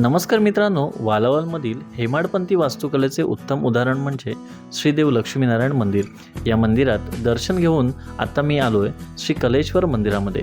नमस्कार मित्रांनो वालावालमधील हेमाडपंथी वास्तुकलेचे उत्तम उदाहरण म्हणजे श्रीदेव लक्ष्मीनारायण मंदिर. या मंदिरात दर्शन घेऊन आता मी आलो आहे श्री कलेश्वर मंदिरामध्ये.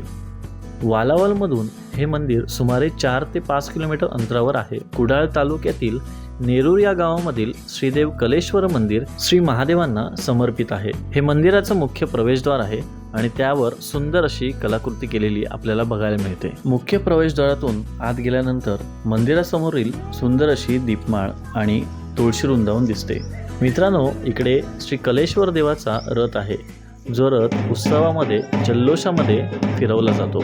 वालावालमधून हे मंदिर सुमारे चार ते पाच किलोमीटर अंतरावर आहे. कुडाळ तालुक्यातील नेरूर या गावामधील श्रीदेव कलेश्वर मंदिर श्री महादेवांना समर्पित आहे. हे मंदिराचं मुख्य प्रवेशद्वार आहे. आणि त्यावर सुंदर अशी कलाकृती केलेली आपल्याला बघायला मिळते. मुख्य प्रवेशद्वारातून आत गेल्यानंतर मंदिरासमोरील सुंदर अशी दीपमाळ आणि तुळशी रुंदावून दिसते. मित्रांनो इकडे श्री कलेश्वर देवाचा रथ आहे. जो रथ उत्सवामध्ये जल्लोषामध्ये फिरवला जातो.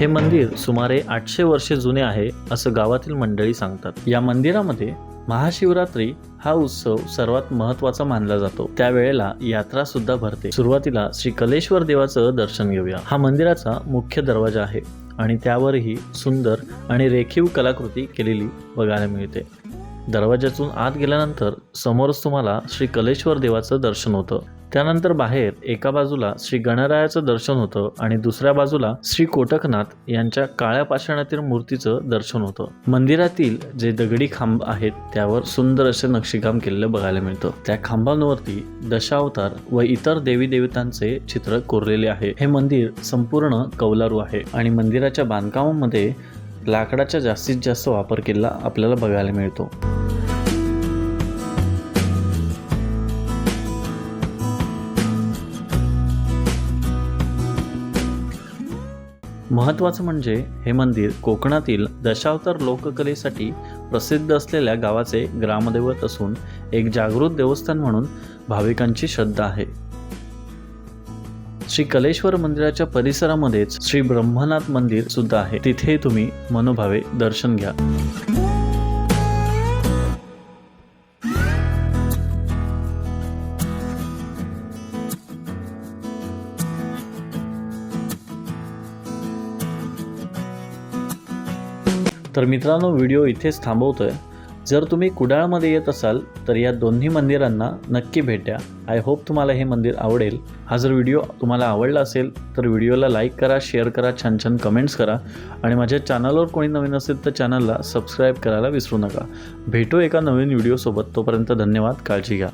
हे मंदिर सुमारे आठशे वर्षे जुने आहे असं गावातील मंडळी सांगतात. या मंदिरामध्ये महाशिवरात्री हा उत्सव सर्वात महत्त्वाचा मानला जातो. त्यावेळेला यात्रा सुद्धा भरते. सुरुवातीला श्री कलेश्वर देवाचं दर्शन घेऊया. हा मंदिराचा मुख्य दरवाजा आहे आणि त्यावरही सुंदर आणि रेखीव कलाकृती केलेली बघायला मिळते. दरवाजातून आत गेल्यानंतर समोरच तुम्हाला श्री कलेश्वर देवाचं दर्शन होतं. त्यानंतर बाहेर एका बाजूला श्री गणरायाचं दर्शन होतं आणि दुसऱ्या बाजूला श्री कोटकनाथ यांच्या काळ्या पाषाणातील मूर्तीचं दर्शन होतं. मंदिरातील जे दगडी खांब आहेत त्यावर सुंदर असे नक्षीकाम केलेलं बघायला मिळतं. त्या खांबांवरती दशावतार व इतर देवी देवतांचे चित्र कोरलेले आहे. हे मंदिर संपूर्ण कौलारू आहे आणि मंदिराच्या बांधकामामध्ये लाकडाचा जास्तीत जास्त वापर केलेला आपल्याला बघायला मिळतो. महत्त्वाचं म्हणजे हे मंदिर कोकणातील दशावतार लोककलेसाठी प्रसिद्ध असलेल्या गावाचे ग्रामदैवत असून एक जागृत देवस्थान म्हणून भाविकांची श्रद्धा आहे. श्री कलेश्वर मंदिराच्या परिसरामध्येच श्री ब्रह्मनाथ मंदिर सुद्धा आहे. तिथे तुम्ही मनोभावे दर्शन घ्या. तर मित्रांनो व्हिडिओ इथेच थांबवतो आहे जर तुम्ही कुडाळमध्ये येत असाल तर या दोन्ही मंदिरांना नक्की भेट द्या. आय होप तुम्हाला हे मंदिर आवडेल. हा जर व्हिडिओ तुम्हाला आवडला असेल तर व्हिडिओला लाईक करा शेअर करा छान छान कमेंट्स करा. आणि माझ्या चॅनलवर कोणी नवीन असेल तर चॅनलला सबस्क्राईब करायला विसरू नका. भेटू एका नवीन व्हिडिओसोबत. तोपर्यंत धन्यवाद काळजी घ्या.